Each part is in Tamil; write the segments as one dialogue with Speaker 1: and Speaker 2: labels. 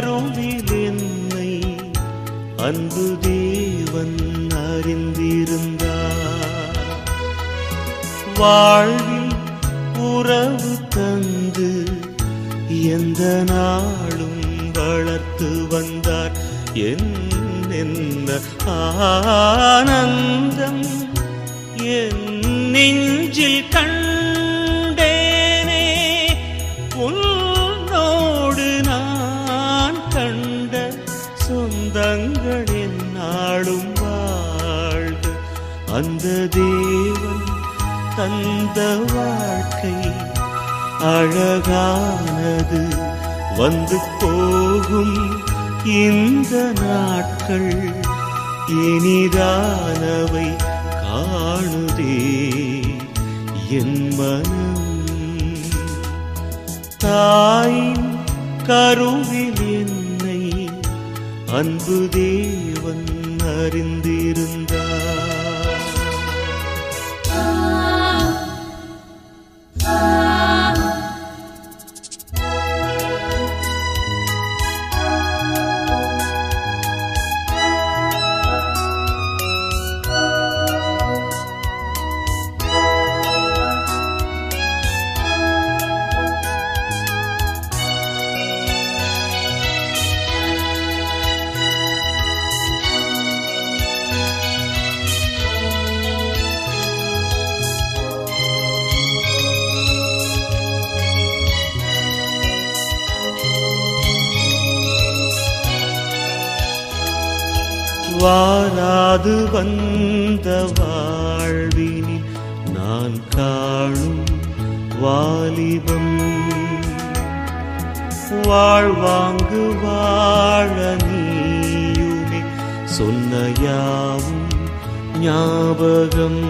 Speaker 1: கருவில் அன்பு தேவன் அறிந்திருந்தார். வாழ்வில் உறவு தந்து எந்த நாளும் வளர்த்து வந்தார். என்ன ஆனந்தம் என் நெஞ்சில் கண் என்னாலும் வாழ்க அந்த தேவன் தந்த வாழ்க்கை அழகானது. வந்து போகும் இந்த நாட்கள் இனிதானவை காணுதே. என் மனம் தாயின் கருவில் என்னை அன்பு தேவன் அறிந்திருந்தார். வாராது வந்த வாழ்வினில் நான் காணும் வாலிபம். வாழ்வாங்கு வாழ நீயுமே சொன்ன யாவும் ஞாபகம்.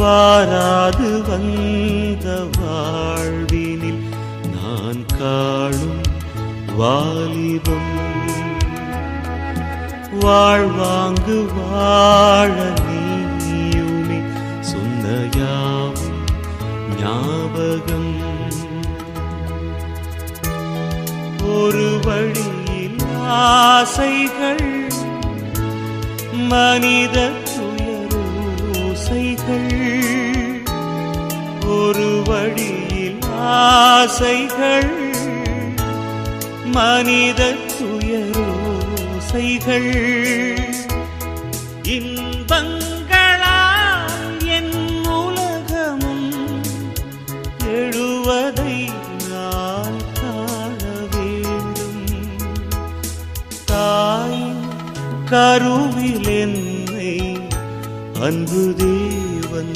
Speaker 1: வாராது வந்த வாழ்வினில் நான் காணும் வாலிபம். வாழ்வாங்கு வாழ நீயுமே. சொன்ன ஞாபகம். ஒரு வழியில் ஆசைகள் மனித துயரோசைகள். ஒரு வழியில் ஆசைகள் மனித துயரோசைகள் இன்பங்களால் என் உலகமும் எழுவதை நான் காண வேண்டும். தாய் கருவில் என்னை அன்பு தேவன்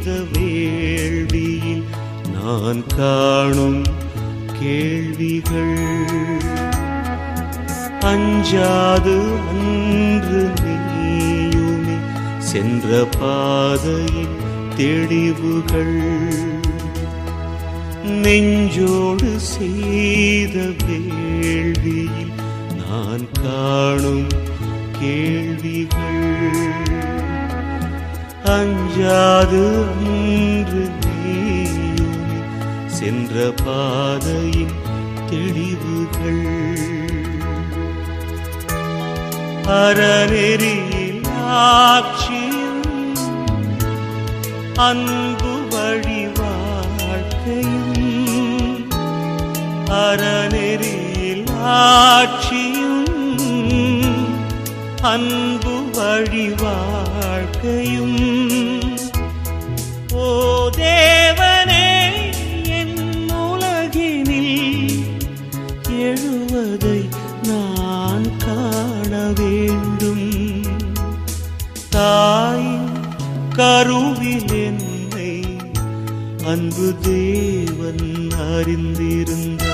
Speaker 1: செய்த வேள்வியில் நான் காணும் கேள்விகள். அஞ்சாது அன்று நீயுமே சென்ற பாதையின் தெளிவுகள். நெஞ்சோடு செய்த வேள்வியில் நான் காணும் கேள்விகள். அஞ்சாது அன்று நீயுமே சென்ற பாதையின் தெளிவுகள். அறநெறியில் ஆட்சியும் அன்பு வழி வாழ்க்கையும் அறநெறியில் ஆட்சியும் அன்பு வழி வாழ்க்கையும் தாய் கருவில் என்னை அன்பு தேவன் அறிந்திருந்த